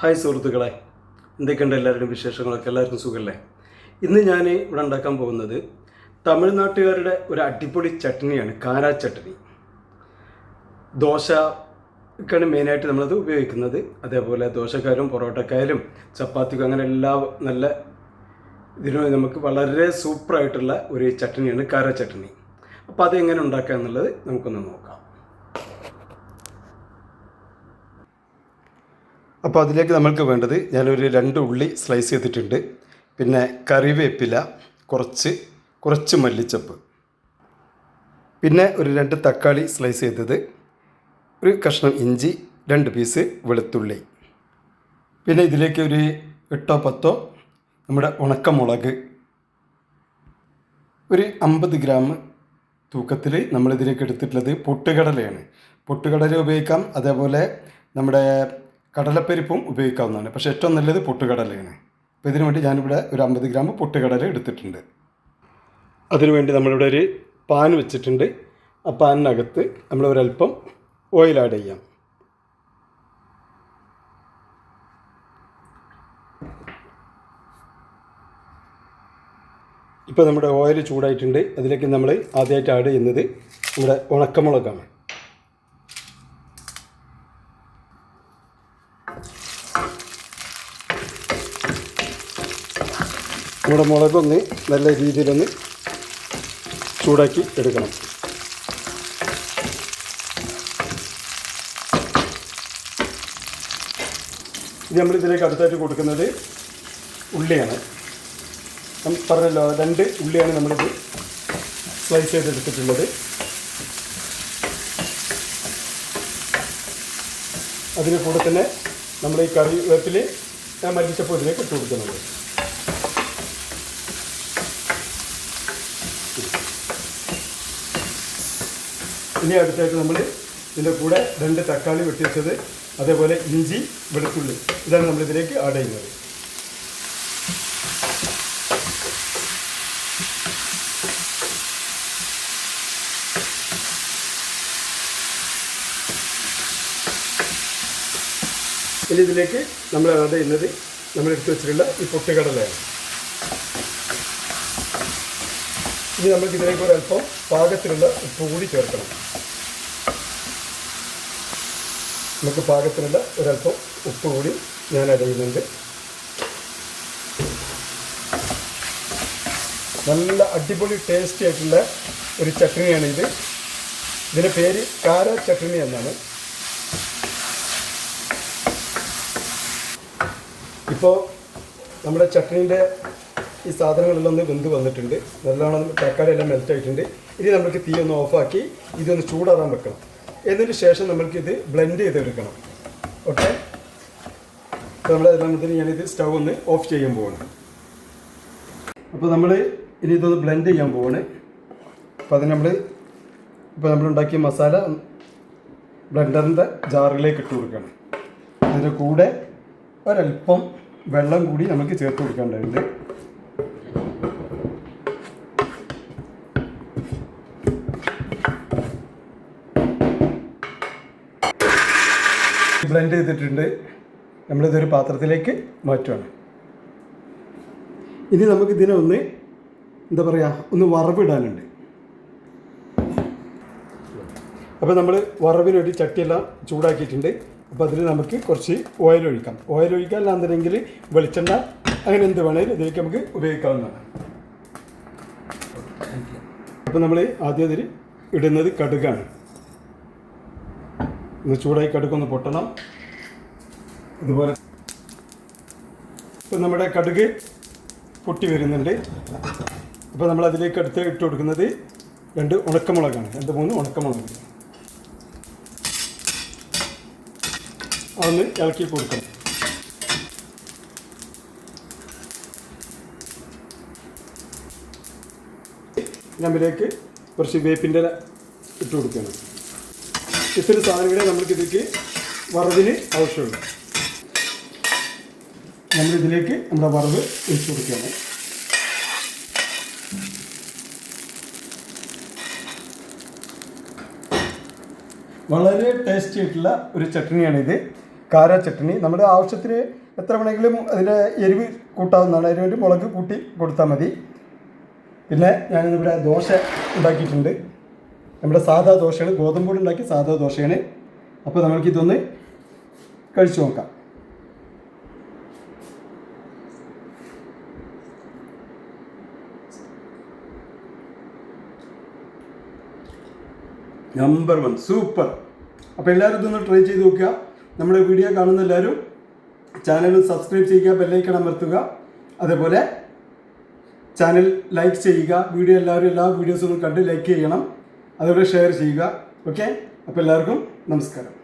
Hi സുഹൃത്തുക്കളെ. എന്തൊക്കെയുണ്ട് എല്ലാവരുടെയും വിശേഷങ്ങളൊക്കെ? എല്ലാവർക്കും സുഖമല്ലേ ഇന്ന് ഞാൻ ഇവിടെ ഉണ്ടാക്കാൻ പോകുന്നത് തമിഴ്നാട്ടുകാരുടെ ഒരു അടിപൊളി ചട്നിയാണ് കാരാ ചട്നി. ദോശക്കാണ് മെയിനായിട്ട് നമ്മളത് ഉപയോഗിക്കുന്നത്. അതേപോലെ ദോശക്കാരും പൊറോട്ടക്കാരും ചപ്പാത്തിക്കും അങ്ങനെ എല്ലാ നല്ല ഇതിനു നമുക്ക് വളരെ സൂപ്പറായിട്ടുള്ള ഒരു ചട്നിയാണ് കാര ചട്നി. അപ്പോൾ അതെങ്ങനെ ഉണ്ടാക്കുക എന്നുള്ളത് നമുക്കൊന്ന് നോക്കാം. അപ്പോൾ അതിലേക്ക് നമ്മൾക്ക് വേണ്ടത് ഞാനൊരു രണ്ട് ഉള്ളി സ്ലൈസ് ചെയ്തിട്ടുണ്ട്. പിന്നെ കറിവേപ്പില കുറച്ച് കുറച്ച് മല്ലിച്ചപ്പ്. പിന്നെ ഒരു രണ്ട് തക്കാളി സ്ലൈസ് ചെയ്തത് ഒരു കഷ്ണം ഇഞ്ചി രണ്ട് പീസ് വെളുത്തുള്ളി. പിന്നെ ഇതിലേക്ക് ഒരു എട്ടോ പത്തോ നമ്മുടെ ഉണക്കമുളക്. ഒരു അമ്പത് ഗ്രാം തൂക്കത്തിൽ നമ്മളിതിലേക്ക് എടുത്തിട്ടുള്ളത് പൊട്ടുകടലയാണ്. പൊട്ടുകടല ഉപയോഗിക്കാം. അതേപോലെ നമ്മുടെ കടലപ്പരിപ്പും ഉപയോഗിക്കാവുന്നതാണ്. പക്ഷേ ഏറ്റവും നല്ലത് പൊട്ടുകടലയാണ്. അപ്പോൾ ഇതിനു വേണ്ടി ഞാനിവിടെ ഒരു അമ്പത് ഗ്രാം പൊട്ടുകടല എടുത്തിട്ടുണ്ട്. അതിനുവേണ്ടി നമ്മളിവിടെ ഒരു പാൻ വെച്ചിട്ടുണ്ട്. ആ പാനിനകത്ത് നമ്മൾ ഒരല്പം ഓയിൽ ആഡ് ചെയ്യാം. ഇപ്പോൾ നമ്മുടെ ഓയിൽ ചൂടായിട്ടുണ്ട്. അതിലേക്ക് നമ്മൾ ആദ്യമായിട്ട് ആഡ് ചെയ്യുന്നത് നമ്മുടെ ഉണക്കമുളകാണ്. നമ്മുടെ മുളകൊന്ന് നല്ല രീതിയിലൊന്ന് ചൂടാക്കി എടുക്കണം. ഇത് നമ്മൾ ഇതിലേക്ക് അടുത്തായിട്ട് കൊടുക്കുന്നത് ഉള്ളിയാണ്. നമ്മൾ പറഞ്ഞല്ലോ രണ്ട് ഉള്ളിയാണ് നമ്മളിത് സ്ലൈസ് ചെയ്ത് എടുത്തിട്ടുള്ളത്. അതിന് കൂടെ തന്നെ നമ്മൾ ഈ കറി വേപ്പിൽ ഞാൻ മല്ലിച്ചപ്പോൾ ഇതിലേക്ക് ഇട്ട് കൊടുക്കുന്നുണ്ട് ഇനി അടുത്തായിട്ട് നമ്മൾ ഇതിന്റെ കൂടെ രണ്ട് തക്കാളി വെട്ടിച്ചത് അതേപോലെ ഇഞ്ചി വെളുത്തുള്ളി. ഇതാണ് നമ്മൾ ഇതിലേക്ക് ആഡ് ചെയ്യുന്നത്. ഇനി ഇതിലേക്ക് നമ്മൾ ആഡ് ചെയ്യുന്നത് നമ്മൾ എടുത്തു വെച്ചിട്ടുള്ള ഈ പൊട്ടുകടലയാണ്. ഇനി നമുക്ക് ഇതിലേക്ക് ഒരു അല്പം പാകത്തിനുള്ള ഉപ്പ് കൂടി ചേർക്കണം. നമുക്ക് പാകത്തിനുള്ള ഒരല്പം ഉപ്പ് കൂടി ഞാൻ അടയുന്നുണ്ട് നല്ല അടിപൊളി ടേസ്റ്റി ആയിട്ടുള്ള ഒരു ചട്നിയാണ് ഇത് ഇതിന്റെ പേര് കാര ചട്നി എന്നാണ്. ഇപ്പോൾ നമ്മുടെ ചട്നീന്റെ ഈ സാധനങ്ങളെല്ലാം ഒന്ന് വെന്ത് വന്നിട്ടുണ്ട്. നല്ലോണം തക്കാളി എല്ലാം മെൽറ്റ് ആയിട്ടുണ്ട്. ഇനി നമുക്ക് തീ ഒന്ന് ഓഫാക്കി ഇതൊന്ന് ചൂടാറാൻ വെക്കണം. എന്നതിന് ശേഷം നമ്മൾക്കിത് ബ്ലെൻഡ് ചെയ്തെടുക്കണം. ഓക്കെ നമ്മൾ അതിനകത്തിന് ഞാനിത് സ്റ്റൗ ഒന്ന് ഓഫ് ചെയ്യാൻ പോവാണ്. അപ്പോൾ നമ്മൾ ഇനി ഇതൊന്ന് ബ്ലെൻഡ് ചെയ്യാൻ പോവാണ്. അപ്പോൾ അത് നമ്മൾ ഇപ്പോൾ നമ്മൾ ഉണ്ടാക്കിയ മസാല ബ്ലെൻഡറിന്റെ ജാറിലേക്ക് ഇട്ട് കൊടുക്കണം. അതിന്റെ കൂടെ ഒരല്പം വെള്ളം കൂടി നമുക്ക് ചേർത്ത് കൊടുക്കേണ്ടതുണ്ട്. ബ്ലെൻഡ് ചെയ്തിട്ടുണ്ട്. നമ്മളിതൊരു പാത്രത്തിലേക്ക് മാറ്റുകയാണ് ഇനി നമുക്ക് ഇതിനെ ഒന്ന് എന്താ പറയുക ഒന്ന് വറവിടാനുണ്ട്. അപ്പോൾ നമ്മൾ വറവിനൊരു ചട്ടിയെല്ലാം ചൂടാക്കിയിട്ടുണ്ട്. അപ്പോൾ അതിൽ നമുക്ക് കുറച്ച് ഓയിൽ ഒഴിക്കാം. ഓയിൽ ഒഴിക്കാൻ അല്ലാന്നുണ്ടെങ്കിൽ വെളിച്ചെണ്ണ അങ്ങനെ എന്ത് വേണേലും ഇതിലേക്ക് നമുക്ക് ഉപയോഗിക്കാവുന്നതാണ്. അപ്പോൾ നമ്മൾ ആദ്യം അതിൽ ഇടുന്നത് കടുകാണ്. ഒന്ന് ചൂടായി കടുക്കൊന്ന് പൊട്ടണം. അതുപോലെ ഇപ്പം നമ്മുടെ കടുക് പൊട്ടി വരുന്നുണ്ട്. അപ്പോൾ നമ്മൾ അതിലേക്ക് അടുത്ത് ഇട്ട് കൊടുക്കുന്നത് രണ്ട് ഉണക്കമുളകാണ്. രണ്ട് മൂന്ന് ഉണക്കമുളക്. അതൊന്ന് ഇളക്കി കൊടുക്കണം. നമ്മിലേക്ക് കുറച്ച് വേപ്പിന്റെ ഇല ഇട്ട് കൊടുക്കണം. ഇത്തരം സാധനങ്ങളെ നമുക്ക് ഇതിലേക്ക് വറവിന് ആവശ്യമുള്ളൂ നമ്മളിതിലേക്ക് നമ്മുടെ വറവ് ഒഴിച്ചു കൊടുക്കുകയാണ്. വളരെ ടേസ്റ്റി ആയിട്ടുള്ള ഒരു ചട്നിയാണിത്. കാര ചട്നി. നമ്മുടെ ആവശ്യത്തിന് എത്ര വേണമെങ്കിലും അതിന്റെ എരിവ് കൂട്ടാവുന്നതാണ്. വേണ്ടി മുളക് കൂട്ടി കൊടുത്താൽ മതി. പിന്നെ ഞാനിന്നിവിടെ ദോശ ഉണ്ടാക്കിയിട്ടുണ്ട്. നമ്മുടെ സാധാ ദോശയാണ് ഗോതമ്പ് കൂടി ഉണ്ടാക്കിയ സാധാ ദോശയാണ്. അപ്പോൾ നമ്മൾക്കിതൊന്ന് കഴിച്ചു നോക്കാം. നമ്പർ വൺ സൂപ്പർ അപ്പോൾ എല്ലാവരും ഇതൊന്ന് ട്രൈ ചെയ്ത് നോക്കുക. നമ്മുടെ വീഡിയോ കാണുന്ന എല്ലാവരും ചാനൽ സബ്സ്ക്രൈബ് ചെയ്യുക ബെല്ലൈക്കൺ അമർത്തുക. അതേപോലെ ചാനൽ ലൈക്ക് ചെയ്യുക. വീഡിയോ എല്ലാവരും എല്ലാ വീഡിയോസും കണ്ട് ലൈക്ക് ചെയ്യണം. അതുപോലെ ഷെയർ ചെയ്യുക. ഓക്കെ അപ്പോൾ എല്ലാവർക്കും നമസ്കാരം.